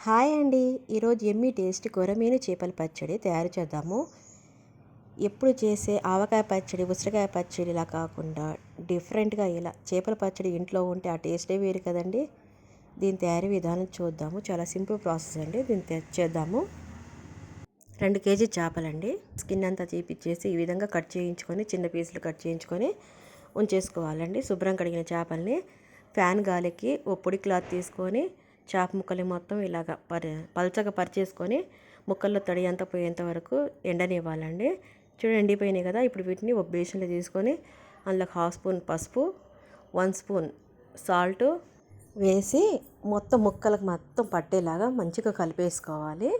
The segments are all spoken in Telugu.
హాయ్ అండి. ఈరోజు ఎమ్మి టేస్ట్ కొరమీను చేపల పచ్చడి తయారు చేద్దాము. ఎప్పుడు చేసే ఆవకాయ పచ్చడి ఉసిరికాయ పచ్చడి ఇలా కాకుండా డిఫరెంట్గా ఇలా చేపల పచ్చడి ఇంట్లో ఉంటే ఆ టేస్టే వేరు కదండి. దీని తయారీ విధానం చూద్దాము. చాలా సింపుల్ ప్రాసెస్ అండి. దీన్ని తె- చేద్దాము. రెండు కేజీ చేపలండి. స్కిన్ అంతా తీపిచ్చేసి ఈ విధంగా కట్ చేయించుకొని చిన్న పీసులు కట్ చేయించుకొని ఉంచేసుకోవాలండి. శుభ్రం కడిగిన చేపల్ని ఫ్యాన్ గాలికి ఓ పొడి క్లాత్ తీసుకొని చేప ముక్కలు మొత్తం ఇలాగ పరి పల్చగా పరిచేసుకొని ముక్కల్లో తడి అంతా పోయేంత వరకు ఎండనివ్వాలండి. చూడండి ఎండిపోయినాయి కదా. ఇప్పుడు వీటిని ఒక బేషన్లో తీసుకొని అందులో హాఫ్ స్పూన్ పసుపు వన్ స్పూన్ సాల్ట్ వేసి మొత్తం ముక్కలకు మొత్తం పట్టేలాగా మంచిగా కలిపేసుకోవాలి.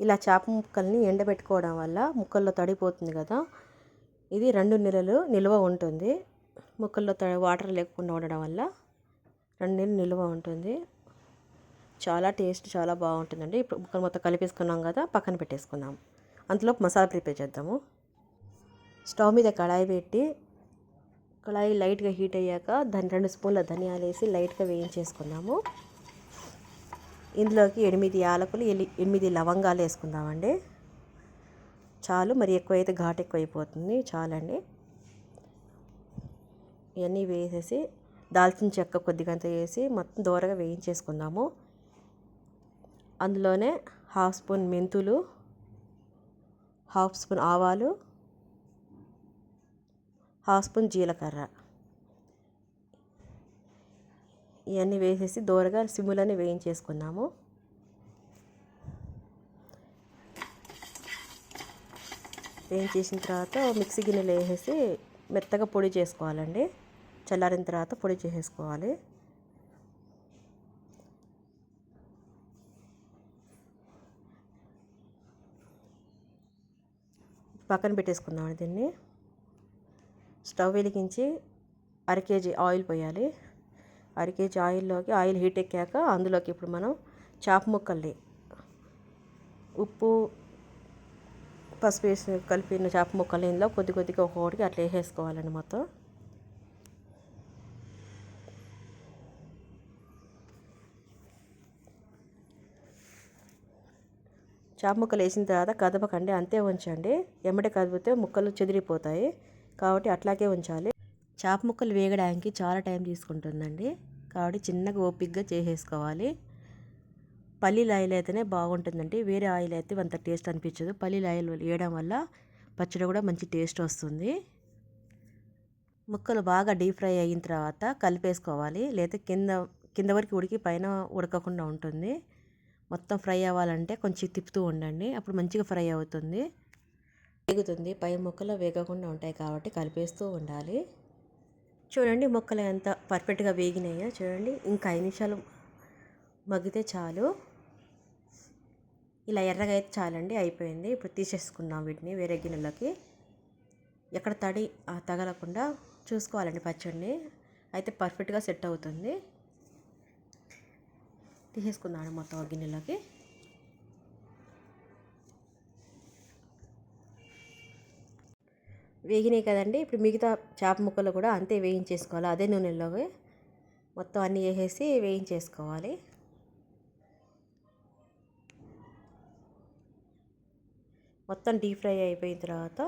ఇలా చేప ముక్కల్ని ఎండబెట్టుకోవడం వల్ల ముక్కల్లో తడిపోతుంది కదా. ఇది రెండు నెలలు నిల్వ ఉంటుంది. ముక్కల్లో వాటర్ లేకుండా ఉండడం వల్ల రెండు నెలలు నిల్వ ఉంటుంది. చాలా టేస్ట్ చాలా బాగుంటుందండి. ఇప్పుడు ముక్కలు మొత్తం కలిపేసుకున్నాం కదా పక్కన పెట్టేసుకుందాం. అందులో మసాలా ప్రిపేర్ చేద్దాము. స్టవ్ మీద కళాయి పెట్టి కళాయి లైట్గా హీట్ అయ్యాక దాని రెండు స్పూన్ల ధనియాలు వేసి లైట్గా వేయించేసుకుందాము. ఇందులోకి ఎనిమిది యాలకులు ఎలి- ఎనిమిది లవంగాలు వేసుకుందామండి. చాలు మరి ఎక్కువైతే ఘాటు ఎక్కువైపోతుంది చాలండి. ఇవన్నీ వేసేసి దాల్చిన చెక్క కొద్దిగంత వేసి మొత్తం దూరగా వేయించేసుకుందాము. అందులోనే హాఫ్ స్పూన్ మెంతులు హాఫ్ స్పూన్ ఆవాలు హాఫ్ స్పూన్ జీలకర్ర. ఇవన్నీ వేసేసి దూరగా సిమ్ములని వేయించేసుకున్నాము వేయించేసిన తర్వాత మిక్సీ గిన్నెలో వేసేసి మెత్తగా పొడి చేసుకోవాలండి. చల్లారిన తర్వాత పొడి చేసేసుకోవాలి పక్కన పెట్టేసుకుందాం దీన్ని. స్టవ్ వెలిగించి అర కేజీ ఆయిల్ పోయాలి. అర కేజీ ఆయిల్లోకి ఆయిల్ హీట్ ఎక్కాక అందులోకి ఇప్పుడు మనం చేప ముక్కల్ని ఉప్పు పసుపు వేసి కలిపిన చేప ముక్కలు ఇందులో కొద్ది కొద్దిగా ఒక్కొక్కటికి అట్లా వేసేసుకోవాలండి మొత్తం. చేప ముక్కలు వేసిన తర్వాత కదపకండి అంతే ఉంచండి. ఎమ్మటి కదిపితే ముక్కలు చెదిరిపోతాయి. కాబట్టి అట్లాగే ఉంచాలి. చేప ముక్కలు వేగడానికి చాలా టైం తీసుకుంటుందండి. కాబట్టి చిన్నగా ఓపిక్గా చేసేసుకోవాలి. పల్లీల ఆయిల్ అయితేనే బాగుంటుందండి. వేరే ఆయిల్ అయితే అంత టేస్ట్ అనిపించదు. పల్లీల ఆయిల్ వేయడం వల్ల పచ్చడి కూడా మంచి టేస్ట్ వస్తుంది. ముక్కలు బాగా డీప్ ఫ్రై అయిన తర్వాత కలిపేసుకోవాలి. లేదా కింద కింద వరకు ఉడికి పైన ఉడకకుండా ఉంటుంది. మొత్తం ఫ్రై అవ్వాలంటే కొంచెం తిప్పుతూ ఉండండి. అప్పుడు మంచిగా ఫ్రై అవుతుంది. వేగుతుంది. పై ముక్కలు వేగకుండా ఉంటాయి కాబట్టి కలిపేస్తూ ఉండాలి. చూడండి ముక్కలు ఎంత పర్ఫెక్ట్గా వేగినాయో. చూడండి. ఇంకా ఐదు నిమిషాలు మగ్గితే చాలు. ఇలా ఎర్రగా అయితే చాలండి అయిపోయింది. ఇప్పుడు తీసేసుకుందాం వీటిని వేరే గిన్నెలోకి. ఎక్కడ తడి తగలకుండా చూసుకోవాలండి పచ్చడిని. అయితే పర్ఫెక్ట్గా సెట్ అవుతుంది. తీసేసుకుందాం మొత్తం గిన్నెలోకి. వేగినాయి కదండి ఇప్పుడు మిగతా చేప ముక్కలు కూడా అంతే వేయించేసుకోవాలి. అదే నూనెలోకి మొత్తం అన్నీ వేసేసి వేయించేసుకోవాలి. మొత్తం డీప్ ఫ్రై అయిపోయిన తర్వాత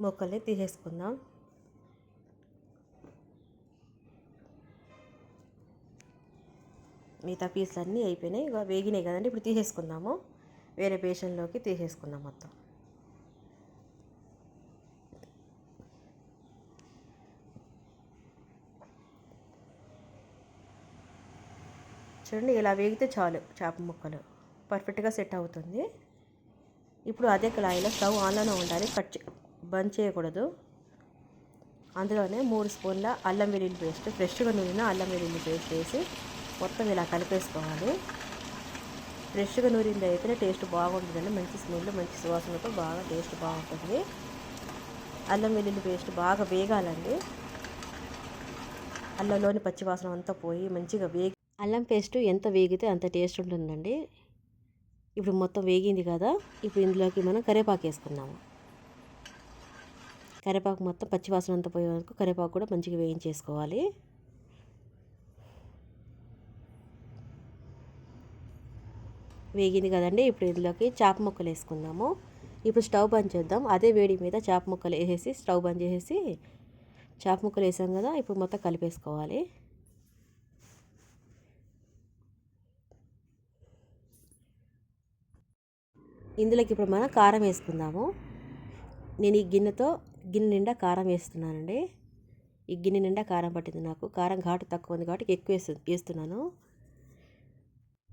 మొక్కల్ని తీసేసుకుందాం. మిగతా పీసులు అన్నీ అయిపోయినాయి. ఇక వేగినాయి కదండి ఇప్పుడు తీసేసుకుందాము. వేరే బేషన్లోకి తీసేసుకుందాం మొత్తం. చూడండి ఇలా వేగితే చాలు చేప ముక్కలు. పర్ఫెక్ట్గా సెట్ అవుతుంది. ఇప్పుడు అదే కళాయిలో స్టవ్ ఆన్లోనే ఉండాలి కట్ బంద్ చేయకూడదు. అందులోనే మూడు స్పూన్ల అల్లం వెల్లుల్లి పేస్ట్ ఫ్రెష్గా నూనె అల్లం వెల్లుల్లి పేస్ట్ వేసి మొత్తం ఇలా కలిపేసుకోవాలి. ఫ్రెష్గా నూరింది అయితే టేస్ట్ బాగుంటుందండి. మంచి స్మెల్ మంచి సువాసనతో బాగా టేస్ట్ బాగుంటుంది. అల్లం వెల్లుల్లి పేస్ట్ బాగా వేగాలండి. అల్లంలోని పచ్చివాసన అంతా పోయి మంచిగా వేగి అల్లం పేస్ట్ ఎంత వేగితే అంత టేస్ట్ ఉంటుందండి. ఇప్పుడు మొత్తం వేగింది కదా ఇప్పుడు ఇందులోకి మనం కరివేపాకు వేసుకున్నాము కరివేపాకు మొత్తం పచ్చివాసన అంతా పోయే వరకు కరివేపాకు కూడా మంచిగా వేయించేసుకోవాలి. వేగింది కదండి ఇప్పుడు ఇందులోకి చేప ముక్కలు వేసుకుందాము. ఇప్పుడు స్టవ్ బంద్ చేద్దాం. అదే వేడి మీద చేప ముక్కలు వేసేసి స్టవ్ బంద్ చేసేసి చేప ముక్కలు వేసాం కదా ఇప్పుడు మొత్తం కలిపేసుకోవాలి. ఇందులోకి ఇప్పుడు మనం కారం వేసుకుందాము. నేను ఈ గిన్నెతో గిన్నె నిండా కారం వేస్తున్నానండి. ఈ గిన్నె నిండా కారం పట్టింది నాకు. కారం ఘాటు తక్కువ ఉంది కాబట్టి ఎక్కువ వేస్తు వేస్తున్నాను.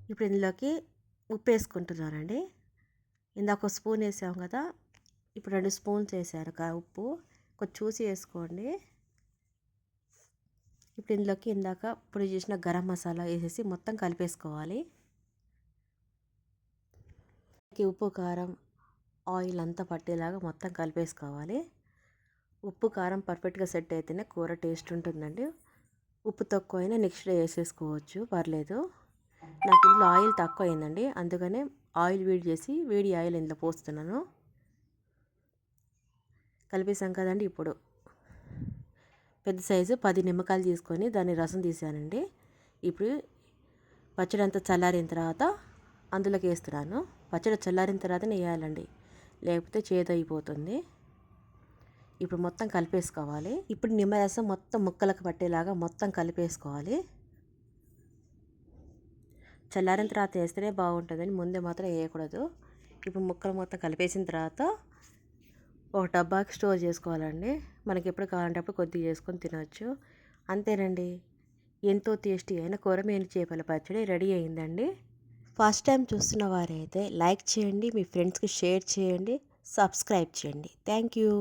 ఇప్పుడు ఇందులోకి ఉప్పు వేసుకుంటున్నానండి. ఇందాక స్పూన్ వేసాం కదా. ఇప్పుడు రెండు స్పూన్స్ వేసాను ఉప్పు. కొంచెం చూసి వేసుకోండి. ఇప్పుడు ఇందులోకి ఇందాక పొడి చేసిన గరం మసాలా వేసేసి మొత్తం కలిపేసుకోవాలి. ఉప్పు కారం ఆయిల్ అంతా పట్టేలాగా మొత్తం కలిపేసుకోవాలి. ఉప్పు కారం పర్ఫెక్ట్గా సెట్ అయితేనే కూర టేస్ట్ ఉంటుందండి. ఉప్పు తక్కువ అయినా నెక్స్ట్ డే వేసేసుకోవచ్చు పర్లేదు. నాకు ఇందులో ఆయిల్ తక్కువ అయిందండి అందుకనే ఆయిల్ వేడి చేసి వేడి ఆయిల్ ఇందులో పోస్తున్నాను. కలిపేసాం కదండి ఇప్పుడు. పెద్ద సైజు పది నిమ్మకాయలు తీసుకొని దాన్ని రసం తీసానండి. ఇప్పుడు పచ్చడి అంతా చల్లారిన తర్వాత అందులోకి వేస్తున్నాను. పచ్చడి చల్లారిన తర్వాత వేయాలండి లేకపోతే చేదైపోతుంది ఇప్పుడు మొత్తం కలిపేసుకోవాలి. ఇప్పుడు నిమ్మరసం మొత్తం ముక్కలకు పట్టేలాగా మొత్తం కలిపేసుకోవాలి. చల్లారిన తర్వాత వేస్తేనే బాగుంటుందని ముందే మాత్రం వేయకూడదు. ఇప్పుడు ముక్కలు మొత్తం కలిపేసిన తర్వాత ఒక డబ్బాకి స్టోర్ చేసుకోవాలండి. మనకి ఎప్పుడు కావాలంటే అప్పుడు కొద్దిగా చేసుకొని తినవచ్చు అంతేనండి. ఎంతో టేస్టీ అయిన కూరమేను చేపల పచ్చడి రెడీ అయిందండి. ఫస్ట్ టైం చూస్తున్న వారైతే లైక్ చేయండి మీ ఫ్రెండ్స్కి షేర్ చేయండి సబ్స్క్రైబ్ చేయండి. Thank you.